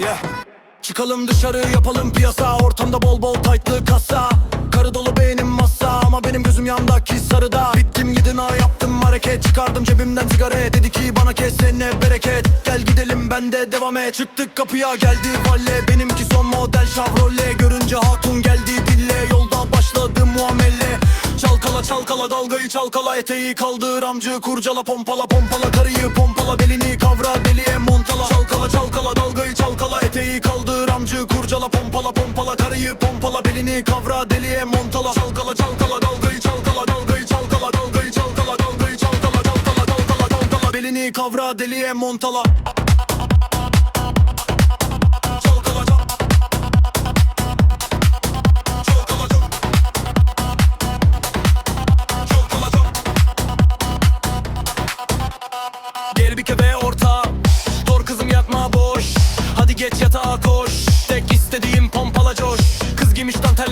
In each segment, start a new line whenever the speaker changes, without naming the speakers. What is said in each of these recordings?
Yeah. Çıkalım dışarı yapalım piyasa. Ortamda bol bol taytlı kasa. Karı dolu benim masa Ama benim gözüm yandaki sarıda. Bittim gidin ha yaptım hareket. Çıkardım cebimden sigara. Dedi ki bana kesene bereket. Gel gidelim ben de devam et. Çıktık kapıya geldi valle. Benimki son model Chevrolet. Görünce hatun geldi dille. Yolda başladı muamele. Çalkala çalkala dalgayı çalkala. Eteği kaldır amcı kurcala. Pompala pompala karıyı pompala. Belini kurcala Pompala pompala karıyı pompala Belini kavra deliye montala. Çalkala çalkala dalgayı çalkala Dalgayı çalkala dalgayı çalkala Dalgayı çalkala çalkala çalkala çalkala Belini kavra deliye montala. Gel bir kebe orta. Dur kızım yatma boş. Hadi geç yatağa koş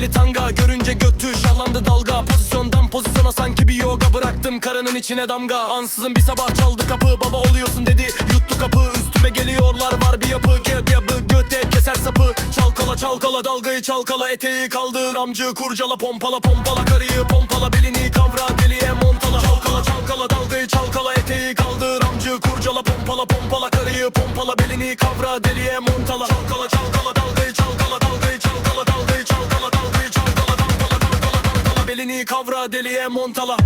dantelli tanga Görünce götü şahlandı dalga. Pozisyondan pozisyona sanki bir yoga Bıraktım. Karının içine damga. Ansızın bir sabah çaldı kapı. Baba oluyorsun dedi. Yuttu kapı. Üstüme geliyorlar. Var bir yapı. Göt yapı. Göte keser sapı. Çalkala çalkala dalgayı çalkala. Eteği kaldır. Amcı kurcala. Pompala pompala. Karıyı pompala. Belini kavra. Deliye montala. Çalkala çalkala. Dalgayı çalkala. Eteği kaldır. Amcı kurcala. Pompala pompala. Karıyı pompala. Belini kavra. Deliye montala. Çalkala çalkala. Dalgayı çalkala deliye montala